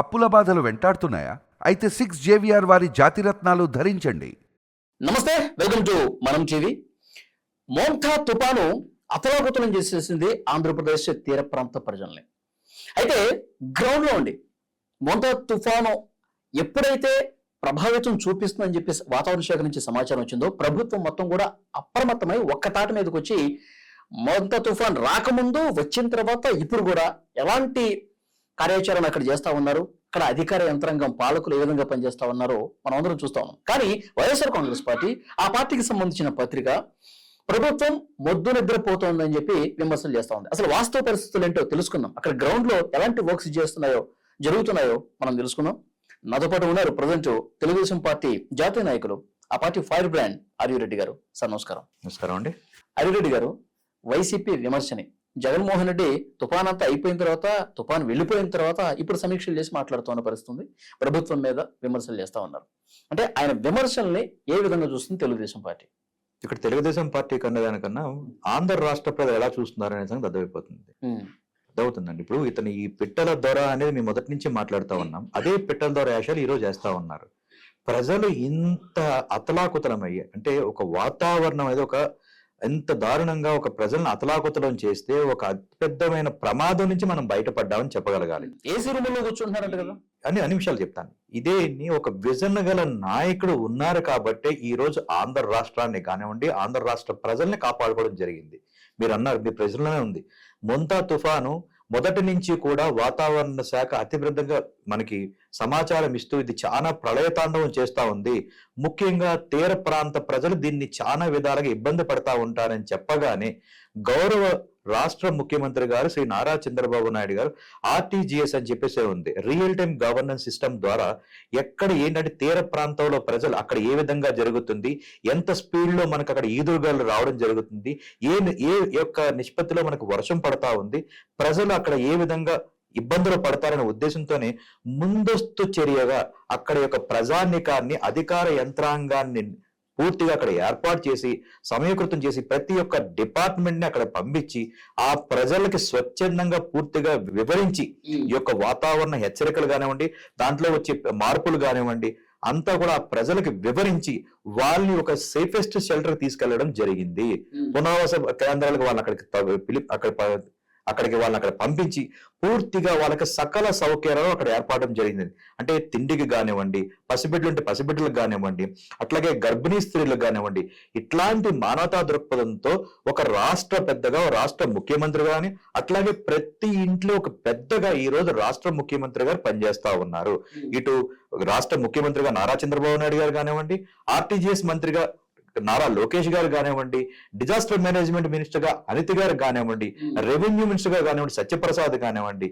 అప్పుల బాధలు వెంటాడుతున్నాయా? అయితే సిక్స్ జేవిఆర్ వారి జాతిరత్నాలు ధరించండి. నమస్తే welcome to Manam TV. Montha తుపాను అతలాకుతలం చేసేసింది ఆంధ్రప్రదేశ్ తీర ప్రాంత ప్రజల్ని. అయితే గ్రౌండ్లో ఉండి మోంఠా తుఫాను ఎప్పుడైతే ప్రభావితం చూపిస్తుందని చెప్పేసి వాతావరణ శాఖ నుంచి సమాచారం వచ్చిందో ప్రభుత్వం మొత్తం కూడా అప్రమత్తమై ఒక్క తాటి మీదకి వచ్చి మోంతా తుఫాన్ రాకముందు వచ్చిన తర్వాత ఇప్పుడు కూడా ఎలాంటి కార్యాచరణ అక్కడ చేస్తా ఉన్నారు? అక్కడ అధికార యంత్రాంగం పాలకులు ఏ విధంగా పనిచేస్తా ఉన్నారో మనం అందరం చూస్తా ఉన్నాం. కానీ వైఎస్ఆర్ కాంగ్రెస్ పార్టీ ఆ పార్టీకి సంబంధించిన పత్రిక ప్రభుత్వం మొద్దు నిద్రపోతోందని చెప్పి విమర్శలు చేస్తా ఉంది. అసలు వాస్తవ పరిస్థితులు ఏంటో తెలుసుకుందాం. అక్కడ గ్రౌండ్లో ఎలాంటి వర్క్స్ చేస్తున్నాయో జరుగుతున్నాయో మనం తెలుసుకుందాం. నాతో ఉన్నారు ప్రజెంట్ తెలుగుదేశం పార్టీ జాతీయ నాయకులు ఆ పార్టీ ఫైర్ బ్రాండ్ ఆర్యురెడ్డి గారు. సార్ నమస్కారం. నమస్కారం అండి. హరిరెడ్డి గారు వైసీపీ విమర్శని జగన్మోహన్ రెడ్డి తుఫాన్ అంతా అయిపోయిన తర్వాత తుఫాన్ వెళ్ళిపోయిన తర్వాత ఇప్పుడు సమీక్షలు చేసి మాట్లాడుతున్న పరిస్థితి ఉంది ప్రభుత్వం మీద విమర్శలు చేస్తా ఉన్నారు. అంటే ఆయన విమర్శల్ని ఏ విధంగా చూస్తుంది తెలుగుదేశం పార్టీ? ఇక్కడ తెలుగుదేశం పార్టీ కన్నా దానికన్నా ఆంధ్ర రాష్ట్ర ప్రజలు ఎలా చూస్తున్నారు అనే సంగతి అర్థమైపోతుంది. అర్థమవుతుందండి. ఇప్పుడు ఇతను ఈ పిట్టల దొర అనేది మేము మొదటి నుంచి మాట్లాడుతూ ఉన్నాం. అదే పిట్టల దొర యాశాలు ఈరోజు చేస్తా ఉన్నారు. ప్రజలు ఇంత అతలాకుతలమయ్యే అంటే ఒక వాతావరణం అనేది ఒక ఎంత దారుణంగా ఒక ప్రజలను అతలాకుతలం చేస్తే ఒక అతిపెద్దమైన ప్రమాదం నుంచి మనం బయటపడ్డామని చెప్పగలగాలి. ఏసీ రూముల్లో కూర్చుంటున్నారంట కదా. అని అన్ని నిమిషాలు చెప్తాను. ఇదే ఒక విజన్ గల నాయకుడు ఉన్నారు కాబట్టే ఈ రోజు ఆంధ్ర రాష్ట్రాన్ని కానివ్వండి ఆంధ్ర రాష్ట్ర ప్రజల్ని కాపాడుకోవడం జరిగింది. మీరు అన్నారు మీ ప్రజల్లోనే ఉంది. మొంతా తుఫాను మొదటి నుంచి కూడా వాతావరణ శాఖ అతివృద్ధంగా మనకి సమాచారం ఇస్తూ ఇది చాలా ప్రళయతాండవం చేస్తా ఉంది. ముఖ్యంగా తీర ప్రాంత ప్రజలు దీన్ని చాలా విధాలుగా ఇబ్బంది పడతా ఉంటారని చెప్పగానే గౌరవ రాష్ట్ర ముఖ్యమంత్రి గారు శ్రీ నారా చంద్రబాబు నాయుడు గారు ఆర్టీజీఎస్ అని చెప్పేసి ఉంది. రియల్ టైం గవర్నెన్స్ సిస్టమ్ ద్వారా ఎక్కడ ఏంటంటే తీర ప్రాంతంలో ప్రజలు అక్కడ ఏ విధంగా జరుగుతుంది ఎంత స్పీడ్లో మనకు అక్కడ ఈదురుగాలు రావడం జరుగుతుంది ఏ ఏ యొక్క నిష్పత్తిలో మనకు వర్షం పడతా ఉంది ప్రజలు అక్కడ ఏ విధంగా ఇబ్బందులు పడతారనే ఉద్దేశంతోనే ముందస్తు చర్యగా అక్కడ యొక్క ప్రజానికాన్ని అధికార యంత్రాంగాన్ని పూర్తిగా అక్కడ ఏర్పాటు చేసి సమీకృతం చేసి ప్రతి ఒక్క డిపార్ట్మెంట్ని అక్కడ పంపించి ఆ ప్రజలకి స్వచ్ఛందంగా పూర్తిగా వివరించి ఈ యొక్క వాతావరణ హెచ్చరికలు కానివ్వండి దాంట్లో వచ్చే మార్పులు కానివ్వండి అంతా కూడా ప్రజలకు వివరించి వాళ్ళని ఒక సేఫెస్ట్ షెల్టర్ తీసుకెళ్ళడం జరిగింది. పునరావాస కేంద్రాలకు వాళ్ళని అక్కడికి పిలి అక్కడ ప- అక్కడికి వాళ్ళని అక్కడ పంపించి పూర్తిగా వాళ్ళకి సకల సౌకర్యాలు అక్కడ ఏర్పడడం జరిగింది. అంటే తిండికి కానివ్వండి పసిబిడ్డలు ఉంటే పసిబిడ్డలకు కానివ్వండి అట్లాగే గర్భిణీ స్త్రీలకు కానివ్వండి ఇట్లాంటి మానవతా దృక్పథంతో ఒక రాష్ట్ర పెద్దగా రాష్ట్ర ముఖ్యమంత్రి గాని అట్లాగే ప్రతి ఇంట్లో ఒక పెద్దగా ఈ రోజు రాష్ట్ర ముఖ్యమంత్రి గారు పనిచేస్తా ఉన్నారు. ఇటు రాష్ట్ర ముఖ్యమంత్రిగా నారా చంద్రబాబు నాయుడు గారు కానివ్వండి ఆర్టీజీఎస్ మంత్రిగా నారా లోకేష్ గారు కానివ్వండి డిజాస్టర్ మేనేజ్మెంట్ మినిస్టర్గా అనిత గారు కానివ్వండి రెవెన్యూ మినిస్టర్గా కానివ్వండి సత్యప్రసాద్ కానివ్వండి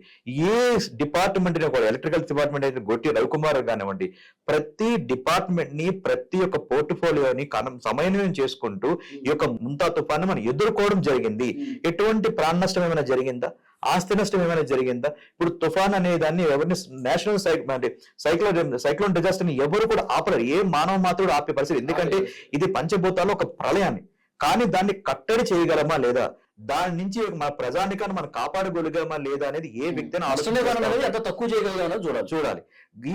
ఏ డిపార్ట్మెంట్ కూడా ఎలక్ట్రికల్ డిపార్ట్మెంట్ అయితే గొట్టి రవికుమార్ కానివ్వండి ప్రతి డిపార్ట్మెంట్ని ప్రతి ఒక్క పోర్ట్ఫోలియోని సమన్వయం చేసుకుంటూ ఈ యొక్క ముంతా తుఫాను మనం ఎదుర్కోవడం జరిగింది. ఎటువంటి ప్రాణ నష్టం ఏమైనా జరిగిందా? ఆస్తి నష్టం ఏమైనా జరిగిందా? ఇప్పుడు తుఫాన్ అనే దాన్ని ఎవరిని నేషనల్ సైక్లోన్ సైక్లోన్ డిజాస్టర్ని ఎవరు కూడా ఆపలేరు. ఏ మానవ మాత్రుడు ఆపే పరిస్థితి. ఎందుకంటే ఇది పంచభూతాలు ఒక ప్రళయాన్ని. కానీ దాన్ని కట్టడి చేయగలమా లేదా? దాని నుంచి మన ప్రజానికాన్ని మనం కాపాడగలిగామా లేదా అనేది ఏ వ్యక్తి ఎంత తక్కువ చేయగలిగానో చూడాలి. చూడాలి. ఈ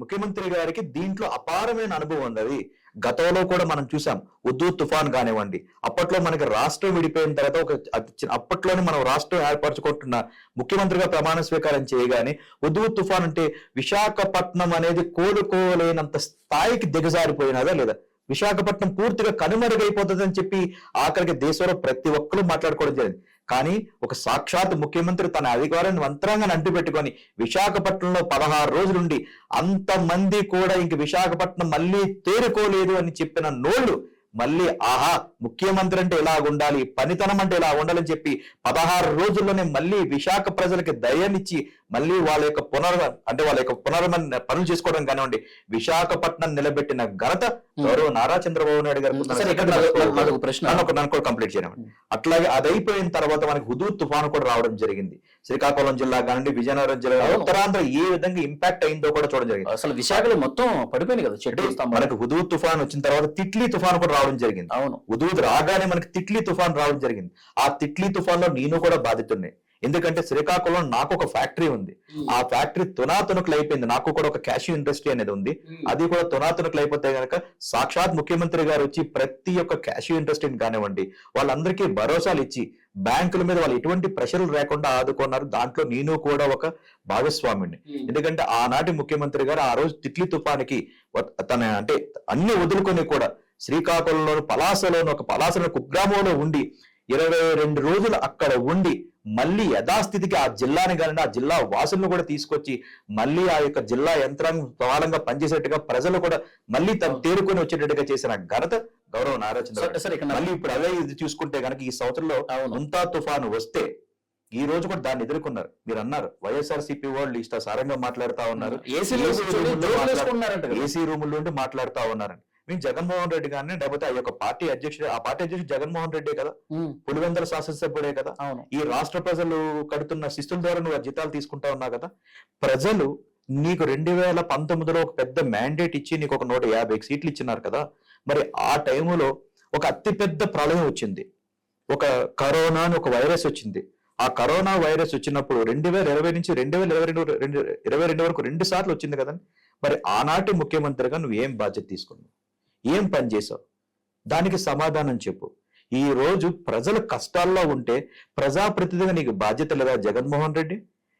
ముఖ్యమంత్రి గారికి దీంట్లో అపారమైన అనుభవం ఉన్నది. గతంలో కూడా మనం చూసాం ఉద్దు తుఫాన్ కానివ్వండి అప్పట్లో మనకి రాష్ట్రం విడిపోయిన తర్వాత ఒక అప్పట్లోనే మనం రాష్ట్రం ఏర్పరచుకుంటున్న ముఖ్యమంత్రిగా ప్రమాణ స్వీకారం చేయగానే ఉద్దు తుఫాన్ అంటే విశాఖపట్నం అనేది కోలుకోలేనంత స్థాయికి దిగజారిపోయినదా లేదా? విశాఖపట్నం పూర్తిగా కనుమరుగైపోతుందని చెప్పి ఆఖరికి దేశంలో ప్రతి ఒక్కరూ మాట్లాడుకోవడం జరిగింది. కానీ ఒక సాక్షాత్ ముఖ్యమంత్రి తన అధికారాన్ని మంత్రాంగాన్ని అంటిపెట్టుకొని విశాఖపట్నంలో పదహారు రోజులుండి అంతమంది కూడా ఇంక విశాఖపట్నం మళ్ళీ తేరుకోలేదు అని చెప్పిన నోళ్ళు మళ్ళీ ఆహా ముఖ్యమంత్రి అంటే ఇలా ఉండాలి పనితనం అంటే ఇలా ఉండాలని చెప్పి పదహారు రోజుల్లోనే మళ్ళీ విశాఖ ప్రజలకి దయనిచ్చి మళ్ళీ వాళ్ళ యొక్క పునర్ అంటే వాళ్ళ యొక్క పునర్మన పనులు చేసుకోవడం కానివ్వండి. విశాఖపట్నం నిలబెట్టిన ఘనత గౌరవ నారా చంద్రబాబు నాయుడు గారు ప్రశ్న. కంప్లీట్ చేయడం అట్లాగే అది అయిపోయిన తర్వాత మనకి హుదూ తుఫాను కూడా రావడం జరిగింది. శ్రీకాకుళం జిల్లా కానివ్వండి విజయనగరం జిల్లా. ఉత్తరాంధ్ర ఏ విధంగా ఇంపాక్ట్ అయిందో కూడా చూడడం జరిగింది. అసలు విశాఖలో మొత్తం పడిపోయింది కదా చెట్టు. మనకి హుదూ తుఫాన్ వచ్చిన తర్వాత తిట్లీ తుఫాన్ కూడా రావడం జరిగింది. అవును. ఉదూద్ రాగానే మనకి తిట్లీ తుఫాన్ రావడం జరిగింది. ఆ తిట్లీ తుఫాన్లో నేను కూడా బాధితున్నే ఎందుకంటే శ్రీకాకుళం నాకు ఒక ఫ్యాక్టరీ ఉంది. ఆ ఫ్యాక్టరీ తునాతునకులు అయిపోయింది. నాకు కూడా ఒక క్యాషియో ఇండస్ట్రీ అనేది ఉంది. అది కూడా తునాతునకులు అయిపోతే గనక సాక్షాత్ ముఖ్యమంత్రి గారు వచ్చి ప్రతి ఒక్క క్యాషియో ఇండస్ట్రీని కానివ్వండి వాళ్ళందరికీ భరోసాలు ఇచ్చి బ్యాంకుల మీద వాళ్ళు ఎటువంటి ప్రెషర్లు లేకుండా ఆదుకున్నారు. దాంట్లో నేను కూడా ఒక భాగస్వామిని. ఎందుకంటే ఆనాటి ముఖ్యమంత్రి గారు ఆ రోజు తిట్లీ తుఫానికి తన అంటే అన్ని వదులుకొని కూడా శ్రీకాకుళంలోను పలాసలోను ఒక పలాసలో కుగ్రామంలో ఉండి ఇరవై రెండు రోజులు అక్కడ ఉండి మళ్ళీ యథాస్థితికి ఆ జిల్లాని కానీ ఆ జిల్లా వాసులను కూడా తీసుకొచ్చి మళ్ళీ ఆ యొక్క జిల్లా యంత్రాంగం సమానంగా పనిచేసేట్టుగా ప్రజలు కూడా మళ్ళీ తను తేరుకొని వచ్చేటట్టుగా చేసిన ఘనత గౌరవ నారా చంద్రబాబు సరే సరే ఇక్కడ మళ్ళీ ఇప్పుడు అదే ఇది చూసుకుంటే కనుక ఈ సంవత్సరంలో ముంతా తుఫాను వస్తే ఈ రోజు కూడా దాన్ని ఎదుర్కొన్నారు. మీరు అన్నారు వైఎస్ఆర్ సిపి వాళ్ళు ఇష్టాసారంగా మాట్లాడుతా ఉన్నారు. ఏసీ రూముల్లో రూముల నుండి మాట్లాడుతా ఉన్నారని మేము జగన్మోహన్ రెడ్డి గారిని లేకపోతే ఆ యొక్క పార్టీ అధ్యక్షుడు ఆ పార్టీ అధ్యక్షుడు జగన్మోహన్ రెడ్డి కదా? పులివెందల శాసనసభ్యుడే కదా? ఈ రాష్ట్ర ప్రజలు కడుతున్న శిస్తుల ద్వారా నువ్వు జీతాలు తీసుకుంటా ఉన్నావు కదా? ప్రజలు నీకు రెండు వేల పంతొమ్మిదిలో ఒక పెద్ద మ్యాండేట్ ఇచ్చి నీకు ఒక నూట యాభై సీట్లు ఇచ్చినారు కదా? మరి ఆ టైములో ఒక అతిపెద్ద ప్రళయం వచ్చింది. ఒక కరోనా అని ఒక వైరస్ వచ్చింది. ఆ కరోనా వైరస్ వచ్చినప్పుడు రెండు వేల ఇరవై నుంచి రెండు వేల ఇరవై రెండు రెండు ఇరవై రెండు వరకు రెండు సార్లు వచ్చింది కదండి. మరి ఆనాటి ముఖ్యమంత్రిగా నువ్వు ఏం బాధ్యత తీసుకున్నావు? ఏం పని చేసావు? దానికి సమాధానం చెప్పు. ఈ రోజు ప్రజలు కష్టాల్లో ఉంటే ప్రజాప్రతినిధిగా నీకు బాధ్యత లేదా జగన్మోహన్ రెడ్డి?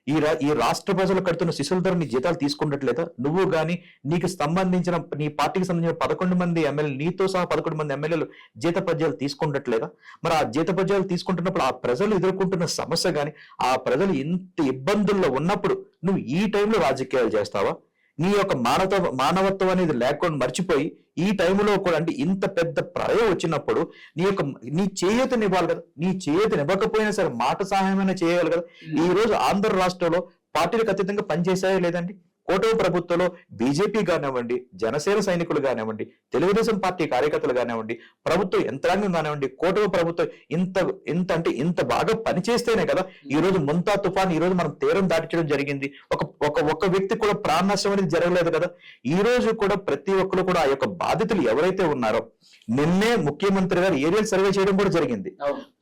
ఈ రా ఈ రాష్ట్ర ప్రజలు కడుతున్న శిశుల ధర నీ జీతాలు తీసుకున్నట్లేదా నువ్వు కానీ నీకు సంబంధించిన నీ పార్టీకి సంబంధించిన పదకొండు మంది ఎమ్మెల్యే నీతో సహా పదకొండు మంది ఎమ్మెల్యేలు జీతపద్యాలు తీసుకున్నట్లేదా మరి ఆ జీతపద్యాలు తీసుకుంటున్నప్పుడు ఆ ప్రజలు ఎదుర్కొంటున్న సమస్య కానీ ఆ ప్రజలు ఇంత ఇబ్బందుల్లో ఉన్నప్పుడు నువ్వు ఈ టైంలో రాజకీయాలు చేస్తావా? నీ యొక్క మానవ మానవత్వం అనేది లేకుండా మర్చిపోయి ఈ టైంలో కూడా అంటే ఇంత పెద్ద ప్రళయం వచ్చినప్పుడు నీ యొక్క నీ చేయూతని ఇవ్వాలి కదా. నీ చేయూతని ఇవ్వకపోయినా సరే మాట సహాయమైనా చేయాలి కదా. ఈ రోజు ఆంధ్ర రాష్ట్రంలో పార్టీలకు అతీతంగా పనిచేసాయో లేదండి? కూటమి ప్రభుత్వంలో బీజేపీ కానివ్వండి జనసేన సైనికులు కానివ్వండి తెలుగుదేశం పార్టీ కార్యకర్తలు కానివ్వండి ప్రభుత్వ యంత్రాంగం కానివ్వండి కూటమి ప్రభుత్వం ఇంత ఇంత అంటే ఇంత బాగా పనిచేస్తేనే కదా ఈ రోజు ముంతా తుఫాన్ ఈ రోజు మనం తీరం దాటించడం జరిగింది. ఒక ఒక ఒక్క వ్యక్తి కూడా ప్రాణ నష్టం అనేది జరగలేదు కదా. ఈ రోజు కూడా ప్రతి ఒక్కరు కూడా ఆ యొక్క బాధితులు ఎవరైతే ఉన్నారో నిన్నే ముఖ్యమంత్రి గారు ఏరియల్ సర్వే చేయడం కూడా జరిగింది.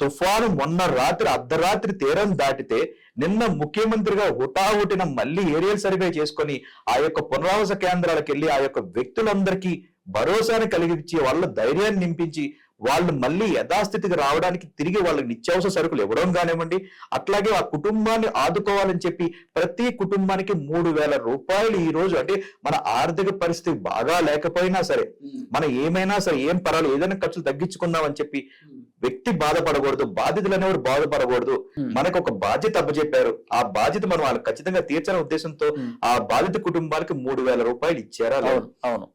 తుఫాను మొన్న రాత్రి అర్ధరాత్రి తీరం దాటితే నిన్న ముఖ్యమంత్రిగా హుటాహుటిన మళ్ళీ ఏరియల్ సర్వే చేసుకొని ఆ యొక్క పునరావాస కేంద్రాలకు వెళ్ళి ఆ యొక్క వ్యక్తులందరికీ భరోసాని కలిగించి వాళ్ళ ధైర్యాన్ని నింపించి వాళ్ళు మళ్ళీ యథాస్థితికి రావడానికి తిరిగి వాళ్ళకి నిత్యావసర సరుకులు ఇవ్వడం కానివ్వండి అట్లాగే ఆ కుటుంబాన్ని ఆదుకోవాలని చెప్పి ప్రతి కుటుంబానికి మూడు వేల రూపాయలు ఈ రోజు అంటే మన ఆర్థిక పరిస్థితి బాగా లేకపోయినా సరే మనం ఏమైనా సరే ఏం పర్వాలేదు ఏదైనా ఖర్చులు తగ్గించుకుందాం అని చెప్పి వ్యక్తి బాధపడకూడదు బాధితులు అనేవారు బాధపడకూడదు. మనకు ఒక బాధ్యత అప్పచెప్పారు ఆ బాధ్యత మనం వాళ్ళకి ఖచ్చితంగా తీర్చాలనే ఉద్దేశంతో. ఆ బాధిత కుటుంబాలకి మూడు వేల రూపాయలు ఇచ్చారా? అవును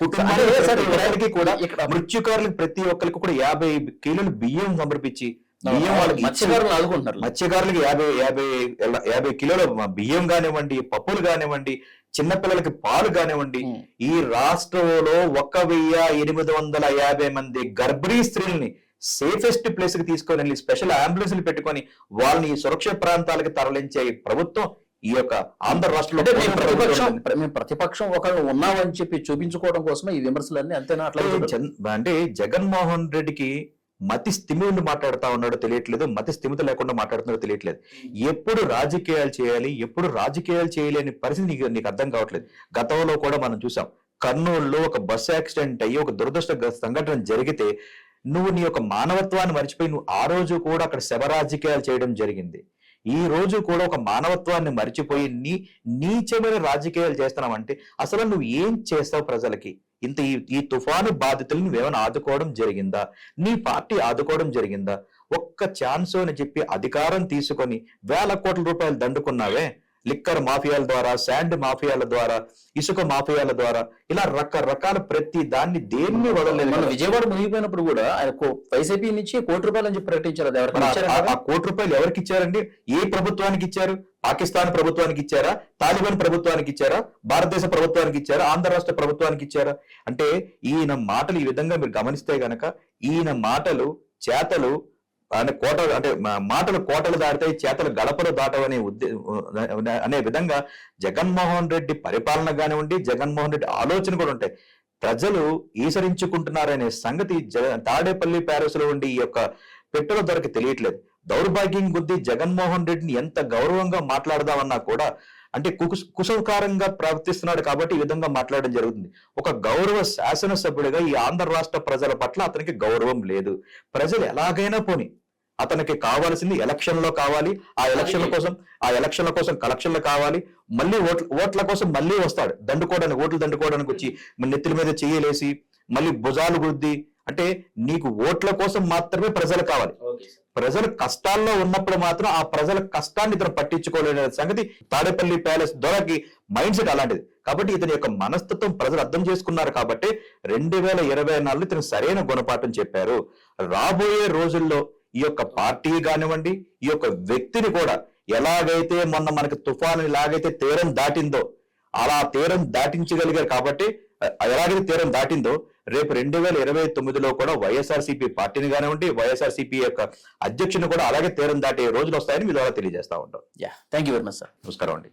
కుటుంబానికి కూడా ఇక్కడ మృత్యుకారులకు ప్రతి ఒక్కరికి కూడా యాభై కిలోలు బియ్యం సమర్పించి బియ్యం వాళ్ళకి మత్స్యకారులు ఆదుకుంటున్నారు మత్స్యకారులకి యాభై యాభై యాభై కిలోల బియ్యం కానివ్వండి పప్పులు కానివ్వండి చిన్నపిల్లలకి పాలు కానివ్వండి. ఈ రాష్ట్రంలో ఒక వెయ్యి ఎనిమిది వందల యాభై మంది గర్భిణీ స్త్రీల్ని సేఫెస్ట్ ప్లేస్కి తీసుకొని వెళ్ళి స్పెషల్ అంబులెన్స్లు పెట్టుకొని వాళ్ళని ఈ సురక్షిత ప్రాంతాలకు తరలించే ప్రభుత్వం ఈ యొక్క ఆంధ్ర రాష్ట్రంలో ప్రతిపక్షం ఉంది. మేము ప్రతిపక్షం ఒకళ్ళు ఉన్నామని చెప్పి చూపించుకోవడం కోసమే ఈ విమర్శలన్నీ అంతేనా? అట్లా అంటే జగన్మోహన్ రెడ్డికి మతి స్థిమి ఉండి మాట్లాడుతా ఉన్నాడో తెలియట్లేదు మతి స్థిమిత లేకుండా మాట్లాడుతున్నాడో తెలియట్లేదు. ఎప్పుడు రాజకీయాలు చేయాలి ఎప్పుడు రాజకీయాలు చేయలేని పరిస్థితి నీకు నీకు అర్థం కావట్లేదు. గతంలో కూడా మనం చూసాం కర్నూలులో ఒక బస్సు యాక్సిడెంట్ అయ్యి ఒక దురదృష్ట సంఘటన జరిగితే నువ్వు నీ యొక్క మానవత్వాన్ని మర్చిపోయి నువ్వు ఆ రోజు కూడా అక్కడ శవ రాజకీయాలు చేయడం జరిగింది. ఈ రోజు కూడా ఒక మానవత్వాన్ని మర్చిపోయి నీ నీచమైన రాజకీయాలు చేస్తున్నావంటే అసలు నువ్వు ఏం చేస్తావు ప్రజలకి? ఇంత ఈ ఈ తుఫాను బాధితులను నువ్వేమైనా ఆదుకోవడం జరిగిందా? నీ పార్టీ ఆదుకోవడం జరిగిందా? ఒక్క ఛాన్స్ అని చెప్పి అధికారం తీసుకొని వేల కోట్ల రూపాయలు దండుకున్నావే? లిక్కర్ మాఫియాల ద్వారా శాండ్ మాఫియాల ద్వారా ఇసుక మాఫియాల ద్వారా ఇలా రకరకాల ప్రతి దాన్ని దేన్ని వదలలేదు మన. విజయవాడ మునిగిపోయినప్పుడు కూడా ఆయన వైసీపీ నుంచి కోటి రూపాయలు అని ప్రకటించారు. ఆ కోటి రూపాయలు ఎవరికి ఇచ్చారండి? ఏ ప్రభుత్వానికి ఇచ్చారు? పాకిస్తాన్ ప్రభుత్వానికి ఇచ్చారా? తాలిబాన్ ప్రభుత్వానికి ఇచ్చారా? భారతదేశ ప్రభుత్వానికి ఇచ్చారా? ఆంధ్ర రాష్ట్ర ప్రభుత్వానికి ఇచ్చారా? అంటే ఈయన మాటలు ఈ విధంగా మీరు గమనిస్తే గనక ఈయన మాటలు చేతలు అంటే కోట అంటే మాటలు కోటలు దాటితే చేతలు గడపలు దాటవనే ఉద్దే అనే విధంగా జగన్మోహన్ రెడ్డి పరిపాలన కానివ్వండి జగన్మోహన్ రెడ్డి ఆలోచన కూడా ఉంటాయి. ప్రజలు ఈసరించుకుంటున్నారనే సంగతి జ- తాడేపల్లి ప్యాలెస్లో ఉండి ఈ యొక్క పెట్రోల్ ధరకి తెలియట్లేదు. దౌర్భాగ్యం కొద్దీ జగన్మోహన్ రెడ్డిని ఎంత గౌరవంగా మాట్లాడదామన్నా కూడా అంటే కుసంకారంగా ప్రవర్తిస్తున్నాడు కాబట్టి ఈ విధంగా మాట్లాడడం జరుగుతుంది. ఒక గౌరవ శాసనసభ్యుడిగా ఈ ఆంధ్ర రాష్ట్ర ప్రజల పట్ల అతనికి గౌరవం లేదు. ప్రజలు ఎలాగైనా పోని అతనికి కావాల్సింది ఎలక్షన్లో కావాలి ఆ ఎలక్షన్ల కోసం ఆ ఎలక్షన్ల కోసం కలెక్షన్లు కావాలి మళ్ళీ ఓట్ల ఓట్ల కోసం మళ్ళీ వస్తాడు. దండుకోవడానికి ఓట్లు దండుకోవడానికి వచ్చి నెత్తిల మీద చెయ్యలేసి మళ్ళీ భుజాలు గుద్ది అంటే నీకు ఓట్ల కోసం మాత్రమే ప్రజలు కావాలి. ప్రజలు కష్టాల్లో ఉన్నప్పుడు మాత్రం ఆ ప్రజల కష్టాన్ని ఇతను పట్టించుకోలేని సంగతి తాడేపల్లి ప్యాలెస్ దొరకి మైండ్ సెట్ అలాంటిది. కాబట్టి ఇతని యొక్క మనస్తత్వం ప్రజలు అర్థం చేసుకున్నారు కాబట్టి రెండు వేల ఇరవై నాలుగులో ఇతను సరైన గుణపాఠం చెప్పారు. రాబోయే రోజుల్లో ఈ యొక్క పార్టీ కానివ్వండి ఈ యొక్క వ్యక్తిని కూడా ఎలాగైతే మొన్న మనకి తుఫాను ఎలాగైతే తీరం దాటిందో అలా తీరం దాటించగలిగారు కాబట్టి ఎలాగైతే తీరం దాటిందో రేపు రెండు వేల ఇరవై తొమ్మిదిలో కూడా వైఎస్ఆర్సీపీ పార్టీని కానివ్వండి వైఎస్ఆర్సీపీ యొక్క అధ్యక్షుని కూడా అలాగే తీరం దాటే రోజులు వస్తాయని మీ ద్వారా తెలియజేస్తా ఉంటాం. Yeah thank you very much sir నమస్కారం అండి.